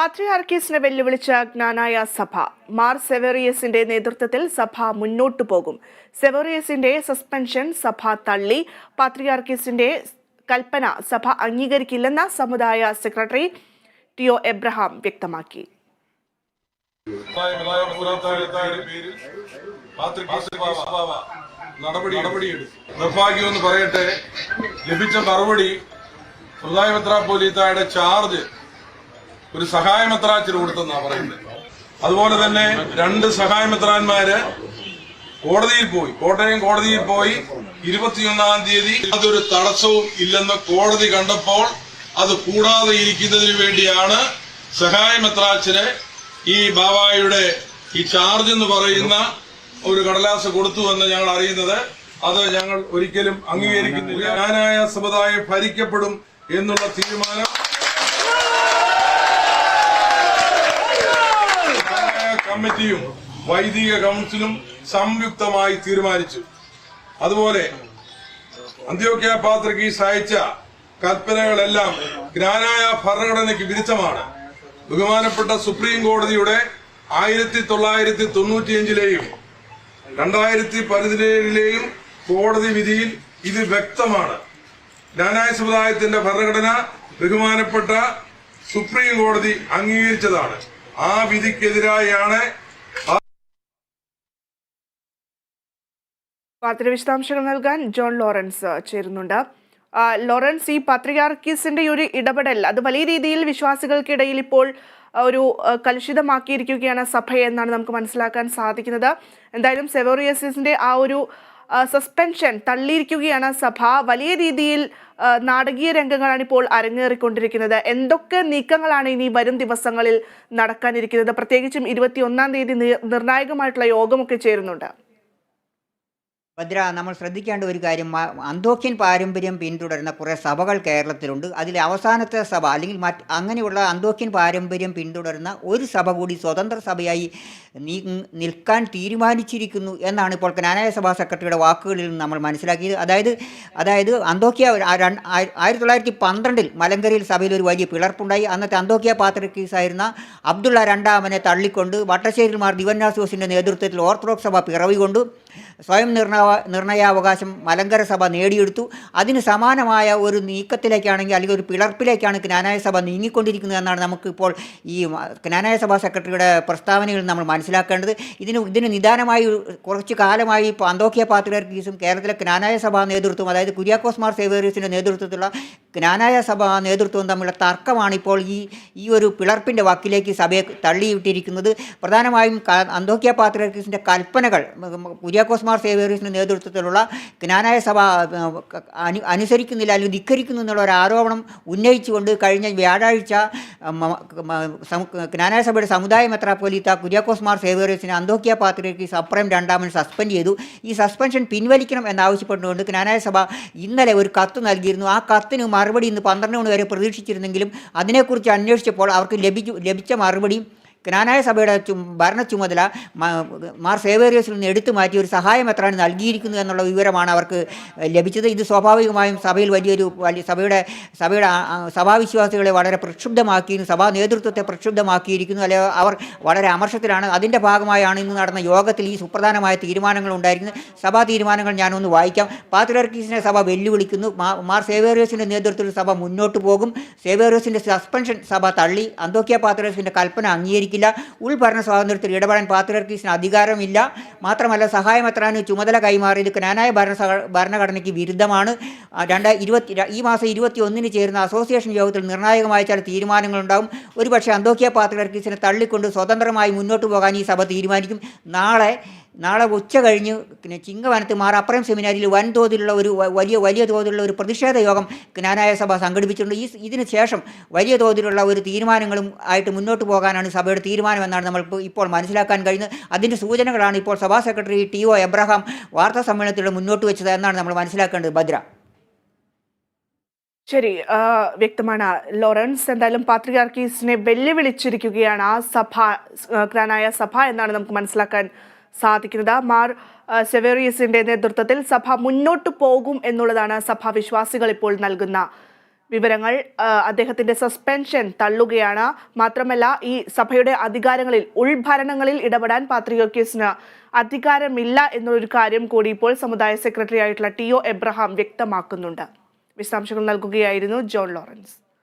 പാത്രിയാർക്കീസിനെ വെല്ലുവിളിച്ച ജ്ഞാനായ സഭ. മാർ സെവേറിയസിന്റെ നേതൃത്വത്തിൽ സഭ മുന്നോട്ടു പോകും. സെവേറിയസിന്റെ സസ്പെൻഷൻ സഭ തള്ളി. പാത്രിയാർക്കീസിന്റെ കൽപ്പന സഭ അംഗീകരിക്കില്ലെന്ന സമുദായ സെക്രട്ടറി ടി ഒ എബ്രഹാം വ്യക്തമാക്കി. നിർഭാഗ്യം നിർഭാഗ്യമെന്ന് പറയട്ടെ ലഭിച്ച മറുപടി മെത്രാപ്പോലീത്തായുടെ ചാർജ് ഒരു സഹായമെത്രാച്ചിന് കൊടുത്തെന്നാ പറയുന്നത്. അതുപോലെ തന്നെ രണ്ട് സഹായമെത്രാന്മാര് കോടതിയിൽ പോയി. കോട്ടയം കോടതിയിൽ പോയി. ഇരുപത്തിയൊന്നാം തീയതി അതൊരു തടസ്സവും ഇല്ലെന്ന് കോടതി കണ്ടപ്പോൾ അത് കൂടാതെ ഇരിക്കുന്നതിന് വേണ്ടിയാണ് സഹായമെത്രാച്ചിന് ഈ ബാബായുടെ ഈ ചാർജ് എന്ന് പറയുന്ന ഒരു കടലാസ് കൊടുത്തു എന്ന് ഞങ്ങൾ അറിയുന്നത്. അത് ഞങ്ങൾ ഒരിക്കലും അംഗീകരിക്കുന്നില്ല. ഞാനായ സമുദായം ഭരിക്കപ്പെടും എന്നുള്ള തീരുമാനം കമ്മിറ്റിയും വൈദിക കൗൺസിലും സംയുക്തമായി തീരുമാനിച്ചു. അതുപോലെ അന്ത്യോക്യ പാത്രകീസ് അയച്ച കൽപ്പനകളെല്ലാം ഗ്രാനായ ഭരണഘടനയ്ക്ക് വിരുദ്ധമാണ്. ബഹുമാനപ്പെട്ട സുപ്രീം കോടതിയുടെ ആയിരത്തി തൊള്ളായിരത്തി തൊണ്ണൂറ്റിയഞ്ചിലെയും രണ്ടായിരത്തി പതിനേഴിലെയും കോടതി വിധിയിൽ ഇത് വ്യക്തമാണ്. ജ്ഞാനായ സമുദായത്തിന്റെ ഭരണഘടന ബഹുമാനപ്പെട്ട സുപ്രീം കോടതി അംഗീകരിച്ചതാണ്. ആ വിധിക്കെതിരായാണ് വാർത്തയുടെ വിശദാംശങ്ങൾ നൽകാൻ ജോൺ ലോറൻസ് ചേരുന്നുണ്ട്. ലോറൻസ് ഈ പത്രികാർക്കീസിന്റെ ഒരു ഇടപെടൽ അത് വലിയ രീതിയിൽ വിശ്വാസികൾക്കിടയിൽ ഇപ്പോൾ ഒരു കലുഷിതമാക്കിയിരിക്കുകയാണ് സഭ എന്നാണ് നമുക്ക് മനസ്സിലാക്കാൻ സാധിക്കുന്നത്. എന്തായാലും സെവോറിയസിന്റെ ആ ഒരു സസ്പെൻഷൻ തള്ളിയിരിക്കുകയാണ് സഭ. വലിയ രീതിയിൽ നാടകീയ രംഗങ്ങളാണ് ഇപ്പോൾ അരങ്ങേറിക്കൊണ്ടിരിക്കുന്നത്. എന്തൊക്കെ നീക്കങ്ങളാണ് ഇനി വരും ദിവസങ്ങളിൽ നടക്കാനിരിക്കുന്നത്? പ്രത്യേകിച്ചും ഇരുപത്തിയൊന്നാം തീയതി നിർണായകമായിട്ടുള്ള യോഗമൊക്കെ ചേരുന്നുണ്ട്. ഭദ്ര നമ്മൾ ശ്രദ്ധിക്കേണ്ട ഒരു കാര്യം അന്തോക്യൻ പാരമ്പര്യം പിന്തുടരുന്ന കുറേ സഭകൾ കേരളത്തിലുണ്ട്. അതിൽ അവസാനത്തെ സഭ അല്ലെങ്കിൽ മറ്റ് അങ്ങനെയുള്ള അന്തോക്യൻ പാരമ്പര്യം പിന്തുടരുന്ന ഒരു സഭ കൂടി സ്വതന്ത്ര സഭയായി നിൽക്കാൻ തീരുമാനിച്ചിരിക്കുന്നു എന്നാണ് ഇപ്പോൾ കനാനായ സഭാ സെക്രട്ടറിയുടെ വാക്കുകളിൽ നിന്ന് നമ്മൾ മനസ്സിലാക്കിയത്. അതായത് അതായത് അന്തോക്യ ആയിരത്തി തൊള്ളായിരത്തി പന്ത്രണ്ടിൽ മലങ്കരയിൽ സഭയിൽ ഒരു വലിയ പിളർപ്പുണ്ടായി. അന്നത്തെ അന്തോക്യ പാത്രക്കീസായിരുന്ന അബ്ദുള്ള രണ്ടാമനെ തള്ളിക്കൊണ്ട് വട്ടശ്ശേരിൽ മാർ ദിവന്നാസോസിന്റെ നേതൃത്വത്തിൽ ഓർത്തഡോക്സ് സഭ പിറവികൊണ്ടു. സ്വയം നിർണയ നിർണയാവകാശം മലങ്കര സഭ നേടിയെടുത്തു. അതിന് സമാനമായ ഒരു നീക്കത്തിലേക്കാണെങ്കിൽ അല്ലെങ്കിൽ ഒരു പിളർപ്പിലേക്കാണ് ജ്ഞാനായ സഭ നീങ്ങിക്കൊണ്ടിരിക്കുന്നത് എന്നാണ് നമുക്കിപ്പോൾ ഈ ജ്ഞാനായ സഭാ സെക്രട്ടറിയുടെ പ്രസ്താവനയിൽ നമ്മൾ മനസ്സിലാക്കേണ്ടത്. ഇതിന് ഇതിന് നിദാനമായി കുറച്ച് കാലമായി ഇപ്പോൾ അന്തോക്കിയ പാത്രീസും കേരളത്തിലെ ജ്ഞാനായ സഭാ നേതൃത്വം അതായത് കുര്യാക്കോസ് മാർ സേവേറിയസിന്റെ നേതൃത്വത്തിലുള്ള ജ്ഞാനായ സഭാ നേതൃത്വവും തമ്മിലുള്ള തർക്കമാണ് ഇപ്പോൾ ഈ ഈ ഒരു പിളർപ്പിന്റെ വക്കിലേക്ക് സഭയെ തള്ളിയിട്ടിരിക്കുന്നത്. പ്രധാനമായും അന്തോക്കിയ പാത്രിയർക്കീസിന്റെ കൽപ്പനകൾ കുര്യാക്കോസ് മാർ സേവേറിയസിന്റെ നേതൃത്വത്തിലുള്ള ജ്ഞാനായ സഭ അനു അനുസരിക്കുന്നില്ല അല്ലെങ്കിൽ ധിക്കരിക്കുന്നു എന്നുള്ള ഒരു ആരോപണം ഉന്നയിച്ചുകൊണ്ട് കഴിഞ്ഞ വ്യാഴാഴ്ച ജ്ഞാനായ സഭയുടെ സമുദായ മെത്രാപ്പൊലീത്ത കുര്യാക്കോസ് മാർ സേവേറിയസിനെ അന്തോക്കിയ പാത്രയ്ക്ക് സപ്രൈം രണ്ടാമൻ സസ്പെൻഡ് ചെയ്തു. ഈ സസ്പെൻഷൻ പിൻവലിക്കണം എന്നാവശ്യപ്പെട്ടുകൊണ്ട് ജ്ഞാനായ സഭ ഇന്നലെ ഒരു കത്ത് നൽകിയിരുന്നു. ആ കത്തിന് മറുപടി ഇന്ന് പന്ത്രണ്ട് മണി വരെ പ്രതീക്ഷിച്ചിരുന്നെങ്കിലും അതിനെക്കുറിച്ച് അന്വേഷിച്ചപ്പോൾ അവർക്ക് ലഭിച്ചു ലഭിച്ച മറുപടി ജ്ഞാനായ സഭയുടെ ഭരണ ചുമതല മാർ സേവേറിയസിൽ നിന്ന് എടുത്തു മാറ്റി ഒരു സഹായം എത്രയാണ് നൽകിയിരിക്കുന്നു എന്നുള്ള വിവരമാണ് അവർക്ക് ലഭിച്ചത്. ഇത് സ്വാഭാവികമായും സഭയിൽ വലിയൊരു വലിയ സഭയുടെ സഭയുടെ സഭാവിശ്വാസികളെ വളരെ പ്രക്ഷുബ്ധമാക്കിയിരുന്നു സഭാ നേതൃത്വത്തെ പ്രക്ഷുബ്ധമാക്കിയിരിക്കുന്നു. അല്ലെ അവർ വളരെ അമർഷത്തിലാണ്. അതിന്റെ ഭാഗമായാണ് ഇന്ന് നടന്ന യോഗത്തിൽ ഈ സുപ്രധാനമായ തീരുമാനങ്ങൾ ഉണ്ടായിരിക്കുന്നത്. സഭാ തീരുമാനങ്ങൾ ഞാനൊന്ന് വായിക്കാം. പാത്രിയർക്കീസിനെ സഭ വെല്ലുവിളിക്കുന്നു. മാർ സേവേറിയസിന്റെ നേതൃത്വത്തിൽ സഭ മുന്നോട്ട് പോകും. സേവേറിയസിന്റെ സസ്പെൻഷൻ സഭ തള്ളി. അന്തോക്കിയ പാത്രിയർസിന്റെ കൽപ്പന അംഗീകരിക്കില്ല ഉൾഭരണ സ്വാതന്ത്ര്യത്തിൽ ഇടപെടാൻ പാത്രിയർക്കീസിന് അധികാരമില്ല. മാത്രമല്ല സഹായം സഹായമെത്രാന് ചുമതല കൈമാറിയത് ക്നാനായ ഭരണ ഭരണഘടനയ്ക്ക് വിരുദ്ധമാണ്. രണ്ട് ഇരുപത്തി ഈ മാസം ഇരുപത്തി ഒന്നിന് ചേരുന്ന അസോസിയേഷൻ യോഗത്തിൽ നിർണായകമായ ചില തീരുമാനങ്ങളുണ്ടാകും. ഒരുപക്ഷെ അന്തോക്കിയ പാത്രിയർക്കീസിനെ തള്ളിക്കൊണ്ട് സ്വതന്ത്രമായി മുന്നോട്ട് പോകാൻ ഈ സഭ തീരുമാനിക്കും. നാളെ നാളെ ഉച്ച കഴിഞ്ഞ് പിന്നെ ചിങ്ങവനത്ത് മാറ അപ്രയം സെമിനാരിയിൽ വൻതോതിലുള്ള ഒരു വലിയ വലിയ തോതിലുള്ള ഒരു പ്രതിഷേധ യോഗം ജ്ഞാനായ സഭ സംഘടിപ്പിച്ചിട്ടുണ്ട്. ഈ ഇതിന് ശേഷം വലിയ തോതിലുള്ള ഒരു തീരുമാനങ്ങളും ആയിട്ട് മുന്നോട്ട് പോകാനാണ് സഭയുടെ തീരുമാനമെന്നാണ് നമ്മൾ ഇപ്പോൾ- മനസ്സിലാക്കാൻ കഴിയുന്നത്. അതിന്റെ സൂചനകളാണ് ഇപ്പോൾ സഭാ സെക്രട്ടറി ടി ഒ എബ്രഹാം വാർത്താ സമ്മേളനത്തിലൂടെ മുന്നോട്ട് വെച്ചത് എന്നാണ് നമ്മൾ മനസ്സിലാക്കേണ്ടത്. ഭദ്ര. ശരി വ്യക്തമാണ്. ലോറൻസ് എന്തായാലും പാത്രികാർക്കീസിനെ വെല്ലുവിളിച്ചിരിക്കുകയാണ് ആ സഭ ക്രാനായ സഭ എന്നാണ് നമുക്ക് മനസ്സിലാക്കാൻ സാധിക്കുന്നത്. മാർ സെവേറിയസിന്റെ നേതൃത്വത്തിൽ സഭ മുന്നോട്ട് പോകും എന്നുള്ളതാണ് സഭാ വിശ്വാസികൾ ഇപ്പോൾ നൽകുന്ന വിവരങ്ങൾ. അദ്ദേഹത്തിന്റെ സസ്പെൻഷൻ തള്ളുകയാണ്. മാത്രമല്ല ഈ സഭയുടെ അധികാരങ്ങളിൽ ഉൾഭരണങ്ങളിൽ ഇടപെടാൻ പാത്രിയോക്യസിന് അധികാരമില്ല എന്നൊരു കാര്യം കൂടി ഇപ്പോൾ സമുദായ സെക്രട്ടറി ആയിട്ടുള്ള ടി ഒ എബ്രഹാം വ്യക്തമാക്കുന്നുണ്ട്. വിശദാംശങ്ങൾ നൽകുകയായിരുന്നു ജോൺ ലോറൻസ്.